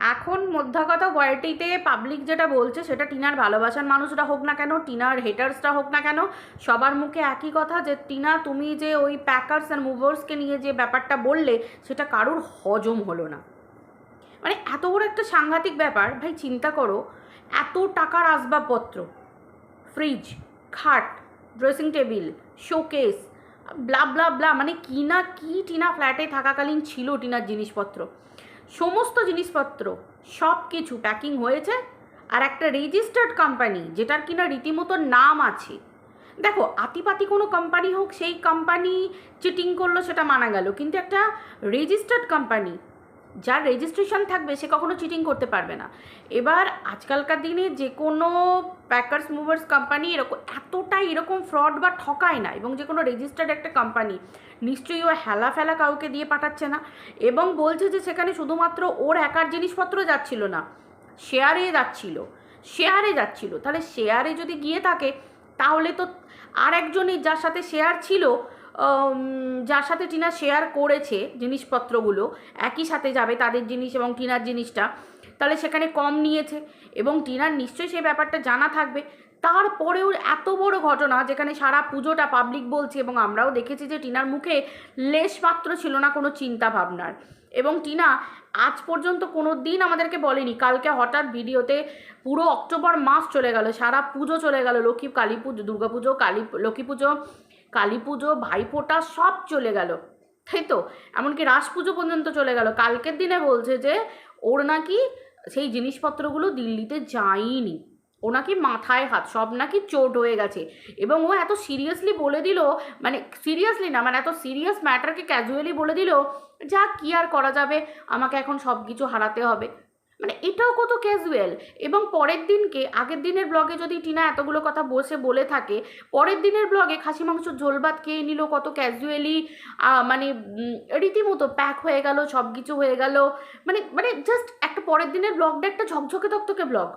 এখন মধ্যা কথা পাবলিক যেটা বলছে, সেটা টিনার ভালোবাসার মানুষরা হোক না কেন, টিনার হেটার্সরা হোক না কেন, সবার মুখে একই কথা যে, টিনা, তুমি যে ওই প্যাকার্স অ্যান্ড মুভার্সকে নিয়ে যে ব্যাপারটা বললে, সেটা কারুর হজম হলো না। মানে এত বড় একটা সাংঘাতিক ব্যাপার, ভাই চিন্তা করো, এত টাকার আসবাবপত্র ফ্রিজ খাট dressing table showcase blah blah blah মানে কি না কি টিনা ফ্ল্যাটে থাকাকালীন ছিল টিনার জিনিসপত্র। সমস্ত জিনিসপত্র, সব কিছু প্যাকিং হয়েছে আর একটা রেজিস্টার্ড কোম্পানি যেটার কিনা রীতিমতো নাম আছে। দেখো, আতিপাতি কোনো কোম্পানি হোক, সেই কোম্পানি চিটিং করল, সেটা মানা গেল। কিন্তু একটা রেজিস্টার্ড কোম্পানি যার রেজিস্ট্রেশন থাকবে, সে কখনো চিটিং করতে পারবে না। এবার আজকালকার দিনে যে কোনো প্যাকার্স মুভার্স কোম্পানি এরকম, এতটাই এরকম ফ্রড বা ঠকায় না এবং যে কোনো রেজিস্টার্ড একটা কোম্পানি নিশ্চয়ই ও হেলা ফেলা কাউকে দিয়ে পাঠাচ্ছে না এবং বলছে যে সেখানে শুধুমাত্র ওর একার জিনিসপত্র যাচ্ছিল না শেয়ারে যাচ্ছিল শেয়ারে যাচ্ছিল। তাহলে শেয়ারে যদি গিয়ে থাকে, তাহলে তো আর একজনই যার সাথে শেয়ার ছিল যার সাথে টিনা শেয়ার করেছে জিনিসপত্রগুলো, একই সাথে যাবে তাদের জিনিস এবং টিনার জিনিসটা, তাহলে সেখানে কম নিয়েছে এবং টিনার নিশ্চয়ই সেই ব্যাপারটা জানা থাকবে। তারপরেও এত বড় ঘটনা যেখানে সারা পুজোটা পাবলিক বলছে এবং আমরাও দেখেছি যে টিনার মুখে লেশ মাত্র ছিল না কোনো চিন্তা ভাবনার। এবং টিনা আজ পর্যন্ত কোনো দিন আমাদেরকে বলেনি, কালকে হঠাৎ ভিডিওতে পুরো অক্টোবর মাস চলে গেল, সারা পুজো চলে গেল, লক্ষ্মী কালী পুজো দুর্গা পুজো কালী, লক্ষ্মী পুজো কালী পুজো, ভাইফোঁটা সব চলে গেল। তাই তো? এমনকি রাস পুজো পর্যন্ত চলে গেল। কালকের দিনে বলছে যে, ওর নাকি সেই জিনিসপত্রগুলো দিল্লিতে যায়নি। ও নাকি মাথায় হাত, সব নাকি চোট হয়ে গেছে। এবং ও এত সিরিয়াসলি বলে দিল মানে সিরিয়াসলি না মানে এত সিরিয়াস ম্যাটারকে ক্যাজুয়ালি বলে দিল যা কি আর করা যাবে? আমাকে এখন সব কিছু হারাতে হবে। মানে এটাও কত ক্যাজুয়াল এবং পরের দিনকে, আগের দিনের ব্লগে যদি টিনা এতগুলো কথা বসে বলে থাকে, পরের দিনের ব্লগে খাসি মাংস ঝোল ভাত খেয়ে নিল, কত ক্যাজুয়ালি মানে রীতিমতো প্যাক হয়ে গেল সব কিছু হয়ে গেল। মানে মানে জাস্ট একটা পরের দিনের ব্লগটা একটা ঝকঝকে তকতকে ব্লগ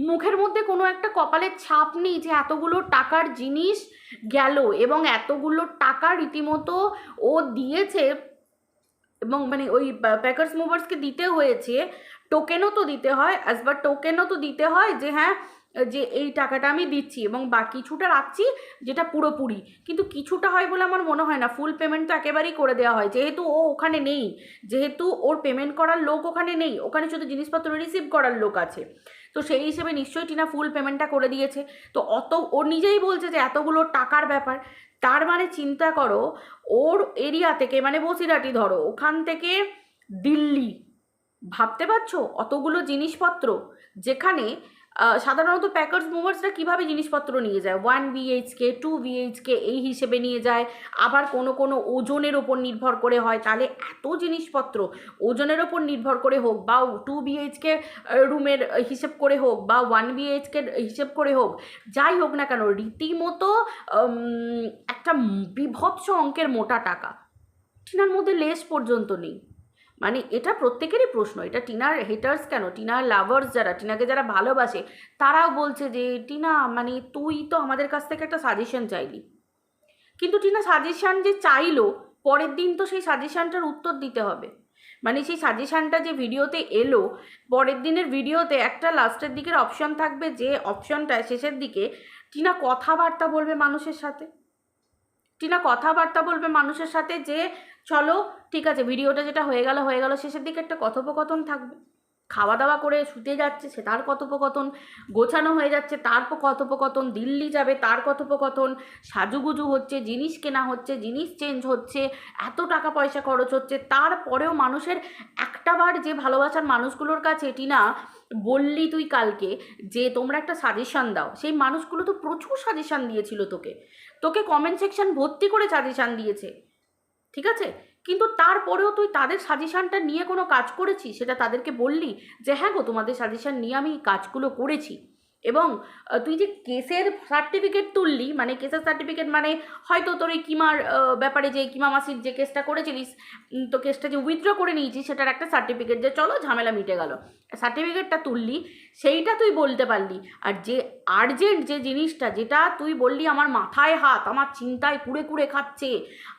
মুখের মধ্যে কোনো একটা কপালের ছাপ নেই যে এতগুলো টাকার জিনিস গেল এবং এতগুলো টাকা রীতিমতো ও দিয়েছে এবং মানে ওই প্যাকার্স মুভার্সকে দিতে হয়েছে টোকেনও তো দিতে হয় অ্যাজ বা টোকেনও তো দিতে হয় যে হ্যাঁ যে এই টাকাটা আমি দিচ্ছি এবং বা কিছুটা রাখছি যেটা পুরোপুরি। কিন্তু কিছুটা হয় বলে আমার মনে হয় না ফুল পেমেন্ট তো একেবারেই করে দেওয়া হয়। যেহেতু ও ওখানে নেই, যেহেতু ওর পেমেন্ট করার লোক ওখানে নেই, ওখানে শুধু জিনিসপত্র রিসিভ করার লোক আছে। তো সেই হিসেবে নিশ্চয়ই টিনা ফুল পেমেন্টটা করে দিয়েছে। তো অত, ও নিজেই বলছে যে এতগুলো টাকার ব্যাপার। তার মানে চিন্তা করো, ওর এরিয়া থেকে মানে বসিরাটি ধরো, ওখান থেকে দিল্লি। ভাবতে পারছ? অতগুলো জিনিসপত্র, যেখানে সাধারণত প্যাকার্স মুভার্সরা কীভাবে জিনিসপত্র নিয়ে যায়? ওয়ান বিএইচকে টু বিএইচকে এই হিসেবে নিয়ে যায়। আবার কোনো কোনো ওজনের ওপর নির্ভর করে হয়। তাহলে এত জিনিসপত্র ওজনের ওপর নির্ভর করে হোক বা টু বিএইচকে রুমের হিসেব করে হোক বা ওয়ান বিএইচকে হিসেব করে হোক, যাই হোক না কেন, রীতিমতো একটা বিভৎস অঙ্কের মোটা টাকা। টিনার মধ্যে লেস পর্যন্ত নেই। মানে এটা প্রত্যেকেরই প্রশ্ন, এটা টিনার হেটার্স কেন? টিনার লাভার্স যারা, টিনাকে যারা ভালোবাসে, তারাও বলছে যে, টিনা মানে তুই তো আমাদের কাছ থেকে একটা সাজেশন চাইলি। কিন্তু টিনা সাজেশান যে চাইলো, পরের দিন তো সেই সাজেশানটার উত্তর দিতে হবে। মানে সেই সাজেশানটা যে ভিডিওতে এলো, পরের দিনের ভিডিওতে একটা লাস্টের দিকের অপশন থাকবে যে অপশনটা শেষের দিকে টিনা কথাবার্তা বলবে মানুষের সাথে। টিনা কথাবার্তা বলবে মানুষের সাথে যে চলো, ঠিক আছে, ভিডিওটা যেটা হয়ে গেল হয়ে গেল, শেষের দিকে একটা কথোপকথন থাকবে। খাওয়া দাওয়া করে শুতে যাচ্ছে, সে তার কথোপকথন, গোছানো হয়ে যাচ্ছে, তার কথোপকথন, দিল্লি যাবে, তার কথোপকথন, সাজুগুজু হচ্ছে, জিনিস কেনা হচ্ছে, জিনিস চেঞ্জ হচ্ছে, এত টাকা পয়সা খরচ হচ্ছে তারপরেও মানুষের একটাবার যে ভালোবাসার মানুষগুলোর কাছে, টিনা, বললি তুই কালকে যে তোমরা একটা সাজেশন দাও, সেই মানুষগুলো তো প্রচুর সাজেশান দিয়েছিল তোকে। তোকে কমেন্ট সেকশন ভর্তি করে সাজেশান দিয়েছে। ঠিক আছে? কিন্তু তারপরেও তুই তাদের সাজেশানটা নিয়ে কোনো কাজ করেছি সেটা তাদেরকে বললি যে হ্যাঁ গো, তোমাদের সাজেশান নিয়ে আমি কাজগুলো করেছি। এবং তুই যে কেসের সার্টিফিকেট তুললি মানে কেসের সার্টিফিকেট মানে হয়তো তোর এই কিমার ব্যাপারে যে কিমা মাসির যে কেসটা করেছিলিস তো কেসটা যে উইথড্র করে নিয়েছিস, সেটার একটা সার্টিফিকেট যে চলো ঝামেলা মিটে গেল। সার্টিফিকেটটা তুললি, সেইটা তুই বলতে পারলি। আর যে আর্জেন্ট যে জিনিসটা, যেটা তুই বললি আমার মাথায় হাত, আমার চিন্তায় কুড়ে কুড়ে খাচ্ছে,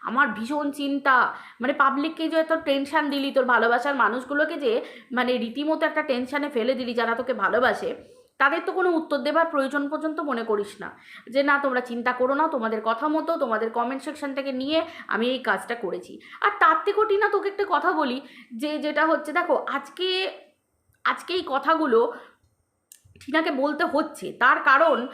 আমার ভীষণ চিন্তা মানে পাবলিককে যে এত টেনশন দিলি, তোর ভালোবাসার মানুষগুলোকে যে মানে রীতিমতো একটা টেনশানে ফেলে দিলি যারা তোকে ভালোবাসে তাদের তো কোনো উত্তর দেবার প্রয়োজন পর্যন্ত মনে করিস না। যে না, তোমরা চিন্তা করো না, তোমাদের কথা মতো, তোমাদের কমেন্ট সেকশন থেকে নিয়ে আমি এই কাজটা করেছি। আর তার থেকেও টিনা তোকে একটা কথা বলি, যে যেটা হচ্ছে, দেখো, আজকে আজকে এই কথাগুলো টিনাকে বলতে হচ্ছে। তার কারণ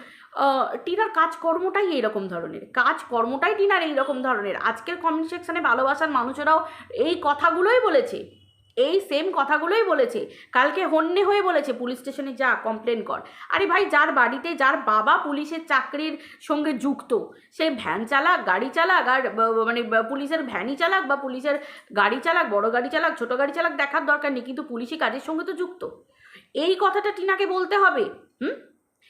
টিনার কাজকর্মটাই এইরকম ধরনের। কাজকর্মটাই টিনার এইরকম ধরনের। আজকের কমেন্ট সেকশানে ভালোবাসার মানুষেরাও এই কথাগুলোই বলেছে। এই সেম কথাগুলোই বলেছে। কালকে হন্যে হয়ে বলেছে, পুলিশ স্টেশনে যা কমপ্লেন কর। আরে ভাই, যার বাড়িতে যার বাবা পুলিশের চাকরির সঙ্গে যুক্ত, সে ভ্যান চালাক, গাড়ি চালাক, আর মানে পুলিশের ভ্যানই চালাক বা পুলিশের গাড়ি চালাক, বড় গাড়ি চালাক, ছোট গাড়ি চালাক দেখার দরকার নেই, কিন্তু পুলিশি কাজের সঙ্গে তো যুক্ত। এই কথাটা টিনাকে বলতে হবে, হুম?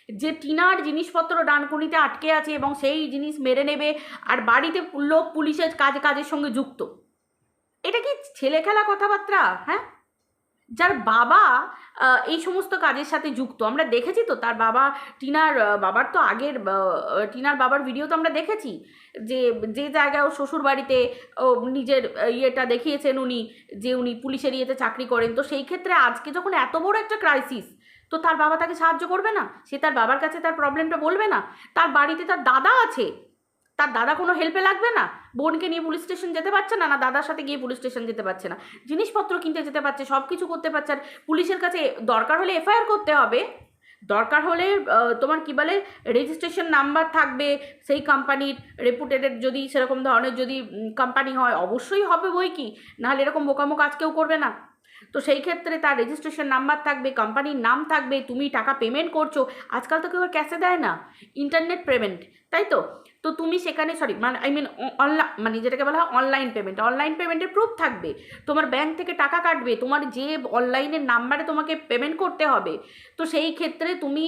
যে টিনার জিনিসপত্র ডানকুনিতে আটকে আছে এবং সেই জিনিস মেরে নেবে, আর বাড়িতে লোক পুলিশের কাজ, কাজের সঙ্গে যুক্ত। এটা কি ছেলে খেলা কথাবার্তা? হ্যাঁ? যার বাবা এই সমস্ত কাজের সাথে যুক্ত। আমরা দেখেছি তো, তার বাবা, টিনার বাবার তো আগের টিনার বাবার ভিডিও তো আমরা দেখেছি যে যে জায়গায় ও শ্বশুর বাড়িতে ও নিজের ইয়েটা দেখিয়েছেন উনি যে উনি পুলিশের ইয়েতে চাকরি করেন। তো সেই ক্ষেত্রে আজকে যখন এত বড় একটা ক্রাইসিস তো তার বাবা তাকে সাহায্য করবে না? সে তার বাবার কাছে তার প্রবলেমটা বলবে না? তার বাড়িতে তার দাদা আছে তার দাদা কোনো হেল্পে লাগবে না? বোনকে নিয়ে পুলিশ স্টেশন যেতে পারছে না না দাদার সাথে গিয়ে পুলিশ স্টেশন যেতে পারছে না। জিনিসপত্র কিনতে যেতে পারছে সব কিছু করতে পারছে। আর পুলিশের কাছে দরকার হলে এফআইআর করতে হবে। দরকার হলে তোমার কি বলে রেজিস্ট্রেশন নাম্বার থাকবে। সেই কোম্পানির রেপুটেডেড যদি সেরকম ধরনের যদি কোম্পানি হয়, অবশ্যই হবে বই কি? নাহলে এরকম বোকামো কাজ কেউ করবে না। তো সেই ক্ষেত্রে তার রেজিস্ট্রেশন নাম্বার থাকবে কোম্পানির নাম থাকবে, তুমি টাকা পেমেন্ট করছ। আজকাল তো কেউ ক্যাশে দেয় না। ইন্টারনেট পেমেন্ট তাই তো? তো তুমি সেখানে সরি মানে আই মিন অনলাইন মানে যেটাকে বলা হয় অনলাইন পেমেন্ট অনলাইন পেমেন্টের প্রুফ থাকবে। তোমার ব্যাংক থেকে টাকা কাটবে, তোমার যে অনলাইনের নাম্বারে তোমাকে পেমেন্ট করতে হবে। তো সেই ক্ষেত্রে তুমি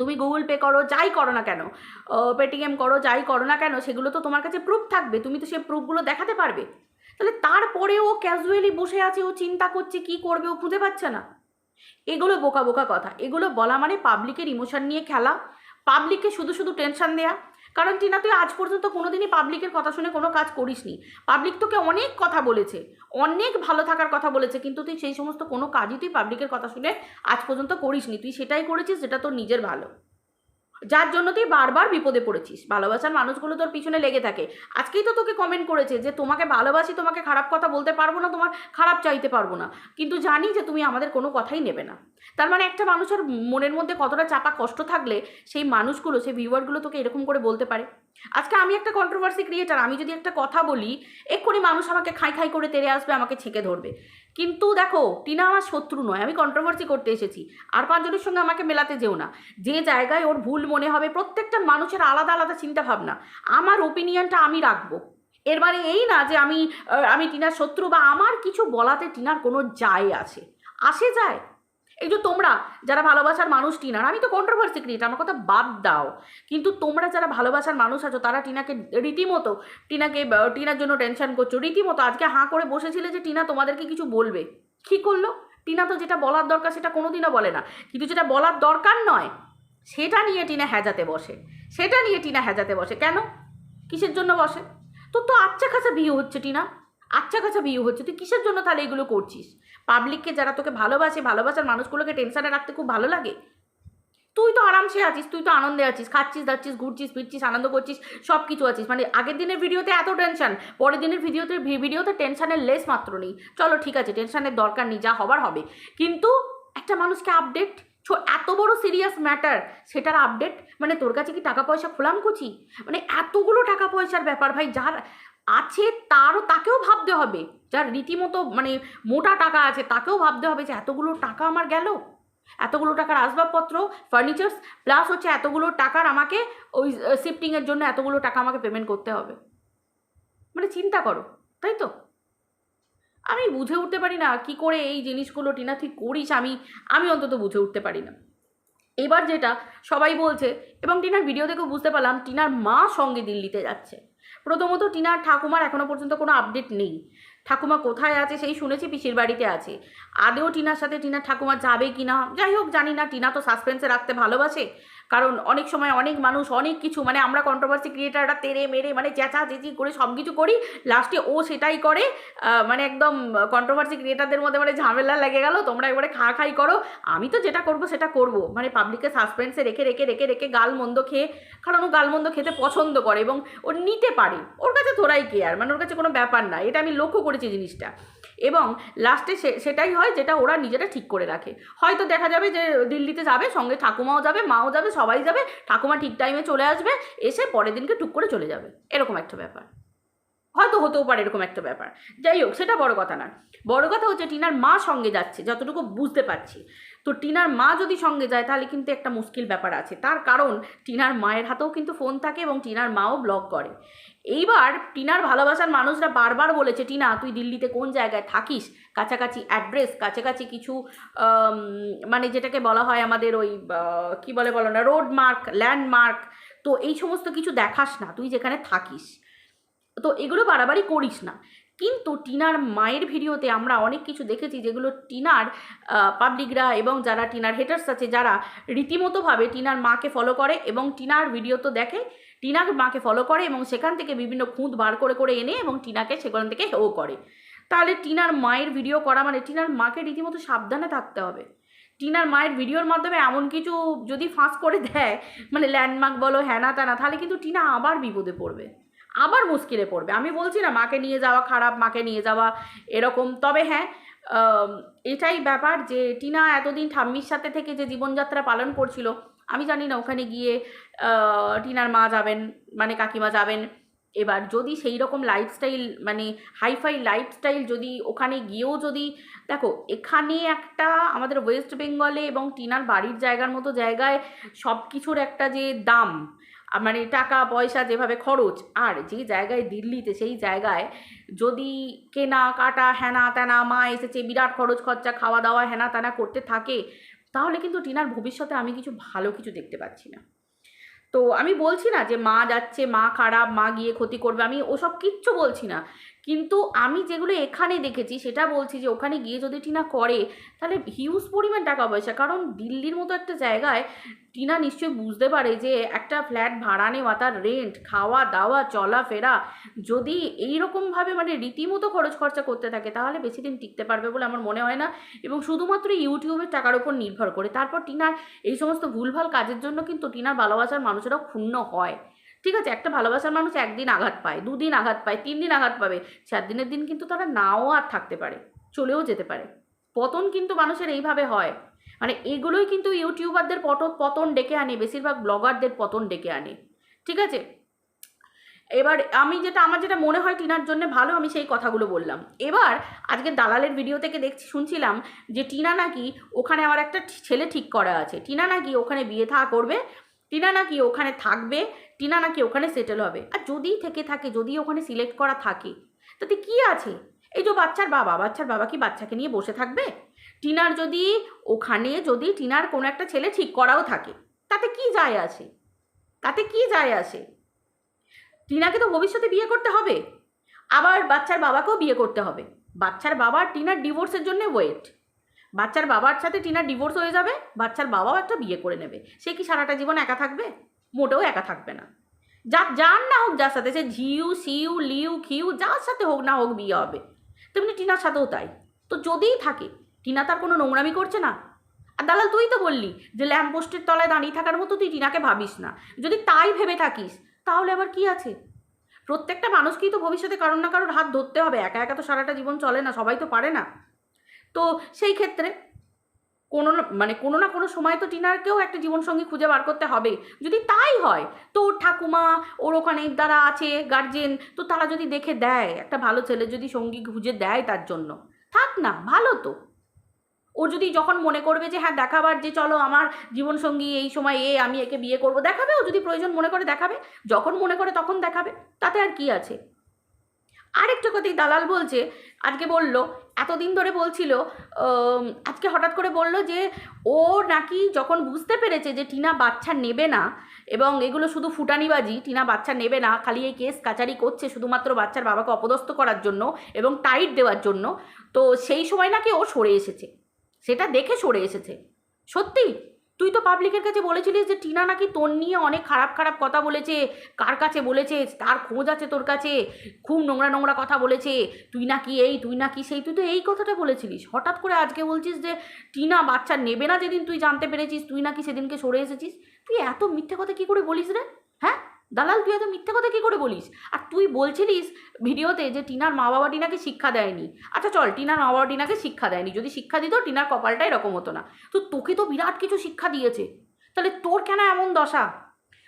তুমি গুগল পে করো, যাই করো না কেন পেটিএম করো, যাই করো না কেন, সেগুলো তো তোমার কাছে প্রুফ থাকবে। তুমি তো সেই প্রুফগুলো দেখাতে পারবে। তাহলে তারপরে ও ক্যাজুয়ালি বসে আছে, ও চিন্তা করছে, কি করবে, ও খুঁজে পাচ্ছে না। এগুলো বোকা বোকা কথা। এগুলো বলা মানে পাবলিকের ইমোশন নিয়ে খেলা। পাবলিককে শুধু শুধু টেনশন দেয়া। কারণ টিনা, তুই আজ পর্যন্ত কোনোদিনই পাবলিকের কথা শুনে কোনো কাজ করিসনি। পাবলিক তোকে অনেক কথা বলেছে, অনেক ভালো থাকার কথা বলেছে, কিন্তু তুই সেই সমস্ত কোনো কাজই তুই পাবলিকের কথা শুনে আজ পর্যন্ত করিসনি। তুই সেটাই করেছিস, যেটা তোর নিজের ভালো। যার জন্য তুই বারবার বিপদে পড়েছিস। ভালোবাসার মানুষগুলো তোর পিছনে লেগে থাকে। আজকেই তো তোকে কমেন্ট করেছে যে, তোমাকে ভালোবাসি, তোমাকে খারাপ কথা বলতে পারব না, তোমার খারাপ চাইতে পারব না। কিন্তু জানি যে, তুমি আমাদের কোনো কথাই নেবে না। তার মানে একটা মানুষের মনের মধ্যে কতটা চাপা কষ্ট থাকলে সেই মানুষগুলো, সেই ভিউয়ারগুলো তোকে এরকম করে বলতে পারে? আজকে আমি একটা কন্ট্রোভার্সি ক্রিয়েটার আমি যদি একটা কথা বলি, এক্ষুনি মানুষ আমাকে খাই খাই করে তেড়ে আসবে, আমাকে ছেঁকে ধরবে। কিন্তু দেখো, টিনা আমার শত্রু নয়, আমি কন্ট্রোভার্সি করতে এসেছি। আর পাঁচজনের সঙ্গে আমাকে মেলাতে যেও না। যে জায়গায় ওর ভুল মনে হবে, প্রত্যেকটা মানুষের আলাদা আলাদা চিন্তাভাবনা। আমার ওপিনিয়নটা আমি রাখব। এর মানে এই না যে আমি আমি টিনার শত্রু বা আমার কিছু বলাতে টিনার কোনো যায় আছে। আসে যায়। এই যে তোমরা, যারা ভালোবাসার মানুষ টিনার আমি তো কন্ট্রোভার্সি ক্রিয়েট আমার কথা বাদ দাও। কিন্তু তোমরা যারা ভালোবাসার মানুষ আছো, তারা টিনাকে রীতিমতো, টিনাকে টিনার জন্য টেনশন করছ। রীতিমতো আজকে হাঁ করে বসেছিলে যে টিনা তোমাদেরকে কিছু বলবে। কী করল? টিনা তো যেটা বলার দরকার সেটা কোনোদিনও বলে না। কিন্তু যেটা বলার দরকার নয়, সেটা নিয়ে টিনা হ্যাজাতে বসে। সেটা নিয়ে টিনা হ্যাজাতে বসে। কেন? কিসের জন্য বসে? তোর তো আচ্ছা খাসা ভিউ হচ্ছে, টিনা। আচ্ছা খাসা ভিউ হচ্ছে, তুই কিসের জন্য তাহলে এগুলো করছিস? পাবলিককে যারা তোকে ভালোবাসে, ভালোবাসার মানুষগুলোকে টেনশানে রাখতে খুব ভালো লাগে। তুই তো আরামসে আছিস, তুই তো আনন্দে আছিস, খাচ্ছিস, দাচ্ছিস, ঘুরছিস, ফিরছিস, আনন্দ করছিস সব কিছু আছিস। মানে আগের দিনের ভিডিওতে এত টেনশন পরের দিনের ভিডিওতে ভিডিওতে টেনশনের লেস মাত্র নেই। চলো ঠিক আছে টেনশনের দরকার নেই, যা হবার হবে। কিন্তু একটা মানুষকে আপডেট এত বড় সিরিয়াস ম্যাটার সেটার আপডেট মানে তোর কাছে কি টাকা পয়সা খোলাম কুচি? মানে এতগুলো টাকা পয়সার ব্যাপার ভাই, যার আছে তারও তাকেও ভাবতে হবে। যার রীতিমতো মানে মোটা টাকা আছে তাকেও ভাবতে হবে যে এতগুলো টাকা আমার গেল। এতগুলো টাকার আসবাবপত্র ফার্নিচার্স প্লাস হচ্ছে এতগুলো টাকার আমাকে ওই শিফটিংয়ের জন্য এতগুলো টাকা আমাকে পেমেন্ট করতে হবে। মানে চিন্তা করো, তাই তো? আমি বুঝে উঠতে পারি না কি করে এই জিনিসগুলো টিনা তুই করিস, আমি আমি অন্তত বুঝে উঠতে পারি না। এবার যেটা সবাই বলছে, এবং টিনার ভিডিও দেখেও বুঝতে পারলাম, টিনার মা সঙ্গে দিল্লিতে যাচ্ছে। প্রথমত টিনার ঠাকুমার এখনও পর্যন্ত কোনো আপডেট নেই। ঠাকুমা কোথায় আছে সেই শুনেছি, পিসির বাড়িতে আছে। আদেও টিনার সাথে টিনার ঠাকুমা যাবে কি না যাই হোক, জানি না। টিনা তো সাসপেন্সে রাখতে ভালোবাসে। কারণ অনেক সময় অনেক মানুষ অনেক কিছু মানে আমরা কন্ট্রোভার্সি ক্রিয়েটাররা তেরে, মেরে মানে চেঁচা, চেঁচি করে সব কিছু করি লাস্টে ও সেটাই করে মানে একদম কন্ট্রোভার্সি ক্রিয়েটারদের মধ্যে মানে ঝামেলা লেগে গেল, তোমরা একবারে খা খাই করো। আমি তো যেটা করব সেটা করব মানে পাবলিককে সাসপেন্সে রেখে রেখে রেখে রেখে গাল মন্দ খেয়ে, কারণ ও গাল মন্দ খেতে পছন্দ করে এবং ও নিতে পারে। ওর কাছে থোড়াই কেয়ার মানে ওর কাছে কোনো ব্যাপার না, এটা আমি লক্ষ্য করেছি জিনিসটা। এবং লাস্টে সেটাই হয় যেটা ওরা নিজেরা ঠিক করে রাখে। হয়তো দেখা যাবে যে দিল্লিতে যাবে, সঙ্গে ঠাকুমাও যাবে, মাও যাবে, সবাই যাবে, ঠাকুমা ঠিক টাইমে চলে আসবে, এসে পরের দিনকে টুক করে চলে যাবে। এরকম একটা ব্যাপার। হয়তো হতেও পারে এরকম একটা ব্যাপার। যাই হোক, সেটা বড় কথা না। বড় কথা হচ্ছে টিনার মা সঙ্গে যাচ্ছে, যতটুকু বুঝতে পারছি। তো টিনার মা যদি সঙ্গে যায়, তাহলে কিন্তু একটা মুশকিল ব্যাপার আছে। তার কারণ, টিনার মায়ের হাতেও কিন্তু ফোন থাকে এবং টিনার মাও ব্লগ করে। এইবার টিনার ভালোবাসার মানুষরা বারবার বলেছে, টিনা, তুই দিল্লিতে কোন জায়গায় থাকিস? কাছাকাছি অ্যাড্রেস কাছাকাছি কিছু মানে যেটাকে বলা হয় আমাদের ওই কি বলে বলো না রোড মার্ক ল্যান্ডমার্ক তো এই সমস্ত কিছু দেখাস না। তুই যেখানে থাকিস তো এগুলো বাড়াবাড়ি করিস না। কিন্তু টিনার মায়ের ভিডিওতে আমরা অনেক কিছু দেখেছি যেগুলো টিনার পাবলিকরা এবং যারা টিনার হেটার্স আছে, যারা রীতিমতোভাবে টিনার মাকে ফলো করে এবং টিনার ভিডিও তো দেখে টিনার মাকে ফলো করে এবং সেখান থেকে বিভিন্ন খুঁত বার করে করে এনে এবং টিনাকে সেখান থেকে হেও করে। তাহলে টিনার মায়ের ভিডিও করা মানে টিনার মাকে রীতিমতো সাবধানে থাকতে হবে। টিনার মায়ের ভিডিওর মাধ্যমে এমন কিছু যদি ফাঁস করে দেয় মানে ল্যান্ডমার্ক বলো হ্যানা ত্যানা তাহলে কিন্তু টিনা আবার বিপদে পড়বে। আবার মুশকিলে পড়বে। আমি বলছি না, মাকে নিয়ে যাওয়া খারাপ, মাকে নিয়ে যাওয়া এরকম। তবে হ্যাঁ এটাই ব্যাপার যে টিনা এতদিন ঠাম্মির সাথে থেকে যে জীবনযাত্রা পালন করছিল, আমি জানি না ওখানে গিয়ে টিনার মা যাবেন মানে কাকিমা যাবেন। এবার যদি সেই রকম লাইফস্টাইল মানে হাইফাই লাইফস্টাইল যদি ওখানে গিয়েও যদি, দেখো, এখানে একটা আমাদের ওয়েস্ট বেঙ্গলে এবং টিনার বাড়ির জায়গার মতো জায়গায় সব কিছুর একটা যে দাম মানে টাকা, পয়সা যেভাবে খরচ, আর যে জায়গায় দিল্লিতে সেই জায়গায় যদি কেনা, কাটা, হেনা, তেনা, মা এসেছে, বিরাট খরচ, খরচা, খাওয়া দাওয়া, হেনা, তেনা করতে থাকে, তাহলে কিন্তু টিনার ভবিষ্যতে আমি কিছু ভালো কিছু দেখতে পাচ্ছি না। তো আমি বলছি না যে মা যাচ্ছে, মা খারাপ, মা গিয়ে ক্ষতি করবে, আমি ওসব কিচ্ছু বলছি না। কিন্তু আমি যেগুলো এখানে দেখেছি, সেটা বলছি যে ওখানে গিয়ে যদি টিনা করে, তাহলে হিউজ পরিমাণ টাকা পয়সা কারণ দিল্লির মতো একটা জায়গায় টিনা নিশ্চয়ই বুঝতে পারে যে একটা ফ্ল্যাট ভাড়া নেওয়া, তার রেন্ট খাওয়া দাওয়া চলাফেরা, যদি এইরকমভাবে মানে রীতিমতো খরচ খরচা করতে থাকে, তাহলে বেশি দিন টিকতে পারবে বলে আমার মনে হয় না। এবং শুধুমাত্র ইউটিউবের টাকার উপর নির্ভর করে। তারপর টিনার এই সমস্ত ভুলভাল কাজের জন্য কিন্তু টিনার ভালোবাসার মানুষেরাও ক্ষুণ্ণ হয়। ঠিক আছে, একটা ভালোবাসার মানুষ একদিন আঘাত পায়, দুদিন আঘাত পায় তিন দিন আঘাত পাবে চার দিনের দিন কিন্তু তারা নাও আর থাকতে পারে, চলেও যেতে পারে। পতন কিন্তু মানুষের এইভাবে হয়। মানে এগুলোই কিন্তু ইউটিউবারদের পট, পতন ডেকে আনে, বেশিরভাগ ব্লগারদের পতন ডেকে আনে। ঠিক আছে? এবার আমি যেটা, আমার যেটা মনে হয় টিনার জন্য ভালো, আমি সেই কথাগুলো বললাম। এবার আজকে দালালের ভিডিও থেকে দেখছি, শুনছিলাম যে টিনা নাকি ওখানে আমার একটা ছেলে ঠিক করা আছে। টিনা নাকি ওখানে বিয়ে থা করবে টিনা নাকি ওখানে থাকবে, টিনা নাকি ওখানে সেটেল হবে। আর যদি থেকে থাকে যদি ওখানে সিলেক্ট করা থাকে, তাতে কি আছে? এই যে বাচ্চার বাবা বাচ্চার বাবা কি বাচ্চাকে নিয়ে বসে থাকবে? টিনার যদি ওখানে যদি টিনার কোনো একটা ছেলে ঠিক করাও থাকে, তাতে কি যায় আসে তাতে কি যায় আসে টিনাকে তো ভবিষ্যতে বিয়ে করতে হবে। আবার বাচ্চার বাবাকেও বিয়ে করতে হবে। বাচ্চার বাবা টিনার ডিভোর্সের জন্য ওয়েট বাচ্চার বাবার সাথে টিনার ডিভোর্স হয়ে যাবে, বাচ্চার বাবাও একটা বিয়ে করে নেবে। সে কি সারাটা জীবন একা থাকবে? মোটেও একা থাকবে না। যা, যার না হোক, যার সাথে, সে ঝিউ, সিউ, লিউ, খিউ, যার সাথে হোক না হোক বিয়ে হবে। তেমনি টিনার সাথেও তাই। তো যদিই থাকে, টিনা তার কোনো নোংরামি করছে না। আর দালাল, তুই তো বললি যে ল্যাম্পপোস্টের তলায় দাঁড়িয়ে থাকার মতো তুই টিনাকে ভাবিস না। যদি তাই ভেবে থাকিস, তাহলে আবার কি আছে? প্রত্যেকটা মানুষকেই তো ভবিষ্যতে কারোর না কারোর হাত ধরতে হবে। একা একা তো সারাটা জীবন চলে না, সবাই তো পারে না। তো সেই ক্ষেত্রে কোনো মানে কোনো না কোনো সময় তো টিনারকেও একটা জীবনসঙ্গী খুঁজে বার করতে হবে। যদি তাই হয়, তো ওর ঠাকুমা, ওর ওখানে যারা আছে গার্জেন তো তারা যদি দেখে দেয়, একটা ভালো ছেলে যদি সঙ্গী খুঁজে দেয় তার জন্য। থাক না, ভালো তো। ও যদি যখন মনে করবে যে হ্যাঁ দেখাবার যে, চলো আমার জীবনসঙ্গী এই সময় এ, আমি একে বিয়ে করব, দেখাবে ও যদি প্রয়োজন মনে করে দেখাবে। যখন মনে করে তখন দেখাবে, তাতে আর কি আছে? আরেকটা কথাই দালাল বলছে, আজকে বলল, এতদিন ধরে বলছিল আজকে হঠাৎ করে বলল যে, ও নাকি যখন বুঝতে পেরেছে যে টিনা বাচ্চা নেবে না, এবং এগুলো শুধু ফুটানিবাজি, টিনা বাচ্চা নেবে না, খালি এই কেস কাচারি করছে শুধুমাত্র বাচ্চার বাবাকে অপদস্থ করার জন্য এবং টাইট দেওয়ার জন্য, তো সেই সময় নাকি ও সরে এসেছে। সেটা দেখে সরে এসেছে। সত্যি? তুই তো পাবলিকের কাছে বলেছিলিস যে টিনা নাকি তোর নিয়ে অনেক খারাপ খারাপ কথা বলেছে। কার কাছে বলেছে? তার খোঁজ আছে তোর কাছে। খুব নোংরা নোংরা কথা বলেছে। তুই নাকি এই, তুই নাকি সেই, তুই তো এই কথাটা বলেছিলিস। হঠাৎ করে আজকে বলছিস যে টিনা বাচ্চা নেবে না যেদিন তুই জানতে পেরেছিস, তুই নাকি সেদিনকে সরে এসেছিস? তুই এত মিথ্যে কথা কী করে বলিস রে? হ্যাঁ? দালাল, তুই এত মিথ্যে কথা কী করে বলিস? আর তুই বলছিলিস ভিডিওতে যে টিনার মা বাবা টিনাকে শিক্ষা দেয়নি। আচ্ছা চল, টিনার মা বাবা টিনাকে শিক্ষা দেয়নি। যদি শিক্ষা দিত, টিনার কপালটা এরকম হতো না। তো তোকে তো বিরাট কিছু শিক্ষা দিয়েছে। তাহলে তোর কেন এমন দশা?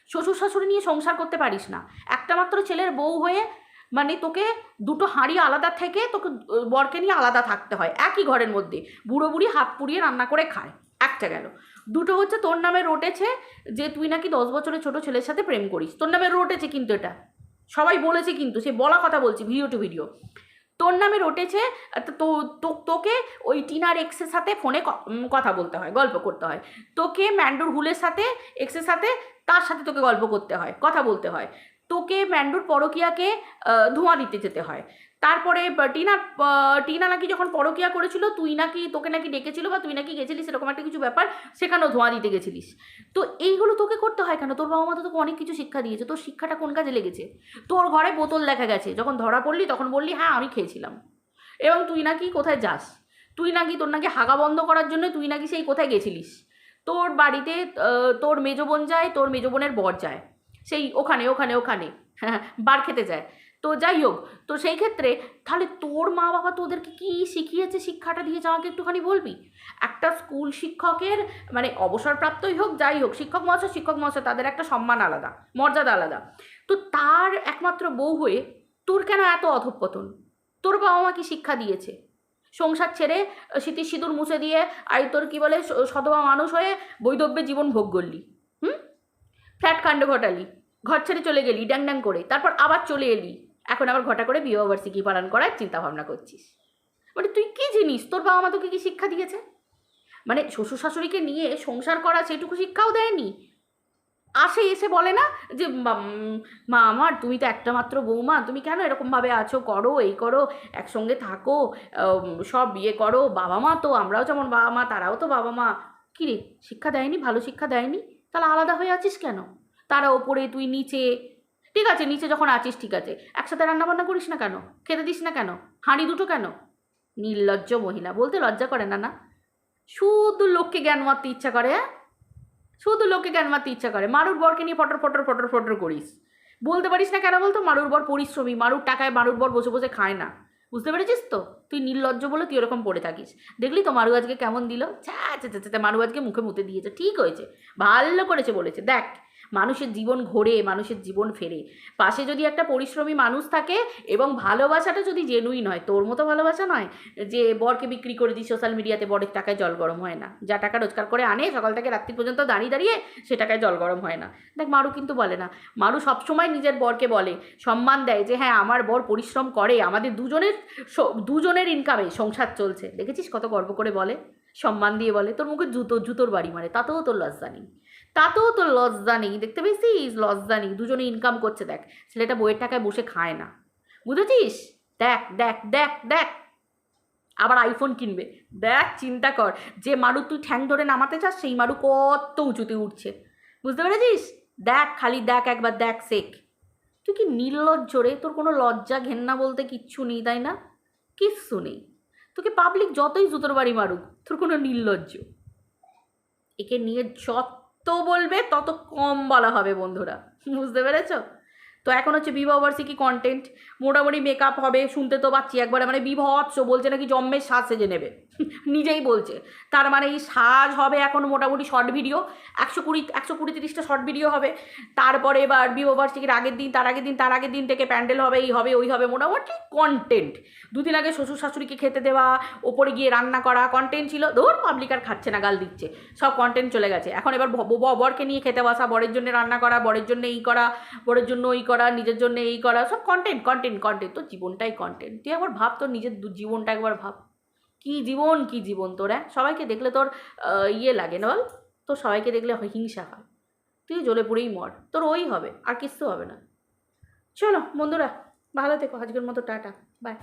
শ্বশুর শাশুড়ি নিয়ে সংসার করতে পারিস না। একটা মাত্র ছেলের বউ হয়ে মানে তোকে দুটো হাঁড়ি আলাদা থেকে তোকে বরকে নিয়ে আলাদা থাকতে হয়। একই ঘরের মধ্যে। বুড়ো বুড়ি হাত পুড়িয়ে রান্না করে খায়। একটা গেল। দুটো হচ্ছে তোর নামে রটেছে যে তুই নাকি দশ বছরের ছোট ছেলের সাথে প্রেম করিস। তোর নামে রটেছে কিন্তু এটা। সবাই বলেছে কিন্তু, সে বলা কথা বলছি ভিডিও টু ভিডিও তোর নামে রটেছে, তো তোকে ওই টিনার এক্সের সাথে ফোনে কথা বলতে হয়, গল্প করতে হয়। তোকে ম্যান্ডুর হুলের সাথে এক্সের সাথে, তার সাথে তোকে গল্প করতে হয়, কথা বলতে হয়। তোকে ম্যান্ডুর পরকিয়াকে ধোঁয়া দিতে যেতে হয়। তারপরে টিনা টিনা নাকি যখন পরকিয়া করেছিল, তুই নাকি, তোকে নাকি ডেকেছিল বা তুই নাকি গেছিলিস, এরকম একটা কিছু ব্যাপার, সেখানেও ধোঁয়া দিতে গেছিলিস। তো এইগুলো তোকে করতে হয় কেন? তোর বাবা মা তো তোকে অনেক কিছু শিক্ষা দিয়েছে। তোর শিক্ষাটা কোন কাজে লেগেছে? তোর ঘরে বোতল দেখা গেছে। যখন ধরা পড়লি, তখন বললি হ্যাঁ আমি খেয়েছিলাম। এবং তুই নাকি কোথায় যাস? তুই নাকি, তোর নাকি হাগা বন্ধ করার জন্য তুই নাকি সেই কোথায় গেছিলিস? তোর বাড়িতে তোর মেজো বোন যায়, তোর মেজো বোনের বর যায়। সেই ওখানে ওখানে ওখানে হ্যাঁ বার খেতে যায়। তো যাই হোক, তো সেই ক্ষেত্রে তাহলে তোর মা বাবা তোদেরকে কী শিখিয়েছে শিক্ষাটা দিয়েছে আমাকে একটুখানি বলবি? একটা স্কুল শিক্ষকের মানে অবসরপ্রাপ্তই হোক, যাই হোক, শিক্ষক মহাশয় শিক্ষক মহাশয়, তাদের একটা সম্মান আলাদা, মর্যাদা আলাদা। তো তার একমাত্র বউ হয়ে তোর কেন এত অধঃপতন? তোর বাবা মা কি শিক্ষা দিয়েছে? সংসার ছেড়ে স্মৃতি সিঁদুর মুছে দিয়ে আই তোর কী বলে, স- সধবা মানুষ হয়ে বৈধব্যে জীবন ভোগ করলি, হুম? ফ্ল্যাট কাণ্ড ঘটালি, ঘর ছেড়ে চলে গেলি ড্যাং ড্যাং করে, তারপর আবার চলে এলি। এখন আবার ঘটা করে বিয়ে বিবাহবার্ষিকী পালন করার চিন্তা ভাবনা করছিস। মানে তুই কী জিনিস? তোর বাবা মা তোকে কি শিক্ষা দিয়েছে? মানে শ্বশুর শাশুড়িকে নিয়ে সংসার করা সেটুকু শিক্ষাও দেয়নি। আসে, এসে বলে না যে, মা- আমার, তুমি তো একটা মাত্র বৌমা, তুমি কেন এরকমভাবে আছো? করো, এই করো, একসঙ্গে থাকো সব বিয়ে করো, বাবা মা তো, আমরাও যেমন বাবা মা, তারাও তো বাবা মা। কী রে, শিক্ষা দেয়নি? ভালো শিক্ষা দেয়নি? তাহলে আলাদা হয়ে আছিস কেন? তারা ওপরে, তুই নিচে ঠিক আছে নিচে যখন আছিস ঠিক আছে। একসাথে রান্নাবান্না করিস না কেন? খেতে দিস না কেন? হাঁড়ি দুটো কেন? নির্লজ্জ মহিলা বলতে লজ্জা করে না না? শুধু লোককে জ্ঞান মারতে ইচ্ছা করে হ্যাঁ? শুধু লোককে জ্ঞান মারতে ইচ্ছা করে। মারুর বরকে নিয়ে ফটর ফটর ফটর ফটর করিস। বলতে পারিস না কেন বলতো? মারুর বর পরিশ্রমী মারুর টাকায় মারুর বর বসে বসে খায় না। বুঝতে পেরেছিস তো? তুই নির্লজ্জ বলে তুই এরকম পড়ে থাকিস। দেখলি তো মারু আজকে কেমন দিল? চা, চা, চা, মারু আজকে মুখে মুতে দিয়েছে। ঠিক হয়েছে। ভালো করেছে বলেছে। দেখ মানুষের জীবন ঘোরে, মানুষের জীবন ফেরে। পাশে যদি একটা পরিশ্রমী মানুষ থাকে এবং ভালোবাসাটা যদি জেনুইন হয়, তোর মতো ভালোবাসা নয় যে বরকে বিক্রি করে দিই সোশ্যাল মিডিয়াতে বরের টাকায় জল গরম হয় না। যা টাকা রোজগার করে আনে, সকাল থেকে রাত্রি পর্যন্ত দাঁড়িয়ে দাঁড়িয়ে সে টাকায় জল গরম হয় না। দেখ, মারু কিন্তু বলে না। মারু সবসময় নিজের বরকে বলে, সম্মান দেয় যে হ্যাঁ আমার বর পরিশ্রম করে, আমাদের দুজনের দুজনের ইনকামে সংসার চলছে। দেখেছিস কত গর্ব করে বলে? সম্মান দিয়ে বলে। তোর মুখে জুতো, জুতোর বাড়ি মারে, তাতেও তোর লজ্জা নেই। তাতেও তোর লজ্জা নেই। দেখতে পেয়েছিস? লজ্জা নেই। দুজনে ইনকাম করছে, দেখ। ছেলেটা বইয়ের টাকায় বসে খায় না। বুঝেছিস? দেখ দেখ দেখ দেখ। আবার আইফোন কিনবে। দেখ, চিন্তা কর। যে মারু তুই ঠ্যাং ধরে নামাতে চাস, সেই মারু কত উঁচুতে উঠছে। বুঝতে পেরেছিস? দেখ, খালি দেখ, একবার দেখ শেখ তুই কি নির্লজ্জ রে? তোর কোনো লজ্জা, ঘেন্না বলতে কিচ্ছু নেই, তাই না? কিচ্ছু নেই। তোকে পাবলিক যতই জুতোর বাড়ি মারুক, তোর কোনো নির্লজ্জ। একে নিয়ে যত বলবে, তত কম বলা হবে বন্ধুরা। বুঝতে পেরেছ? তো এখন হচ্ছে বিবাহবার্ষিকী কন্টেন্ট মোটামুটি মেকআপ হবে, শুনতে তো পাচ্ছি একবারে মানে বিভৎস, বলছে নাকি জম্মের সাজ সেজে নেবে। নিজেই বলছে। তার মানে এই সাজ হবে এখন মোটামুটি শর্ট ভিডিও একশো কুড়ি একশো কুড়ি তিরিশটা শর্ট ভিডিও হবে। তারপরে এবার বিবাহবার্ষিকীর আগের দিন, তার আগের দিন, তার আগের দিন থেকে প্যান্ডেল হবে, এই হবে, ওই হবে, মোটামুটি কন্টেন্ট দুদিন আগে শ্বশুর শাশুড়িকে খেতে দেওয়া, ওপরে গিয়ে রান্না করা কন্টেন্ট ছিল, ধর পাবলিক আর খাচ্ছে না, গাল দিচ্ছে। সব কন্টেন্ট চলে গেছে। এখন এবার বরকে নিয়ে খেতে বসা, বরের জন্য রান্না করা, বরের জন্য এই করা, বরের জন্য ওই করা, নিজের জন্য এই করা, সব কন্টেন্ট কন্টেন্ট কন্টেন্ট তো জীবনটাই কন্টেন্ট তুই একবার ভাব, তোর নিজের জীবনটা একবার ভাব। কি জীবন কি জীবন তোর হ্যাঁ? সবাইকে দেখলে তোর ইয়ে লাগে না বল? তোর সবাইকে দেখলে হিংসা হয়। তুই জ্বলে পুড়েই মর। তোর ওই হবে, আর কিচ্ছু হবে না। চলো বন্ধুরা, ভালো থেকো। আজকের মতো টাটা। বাই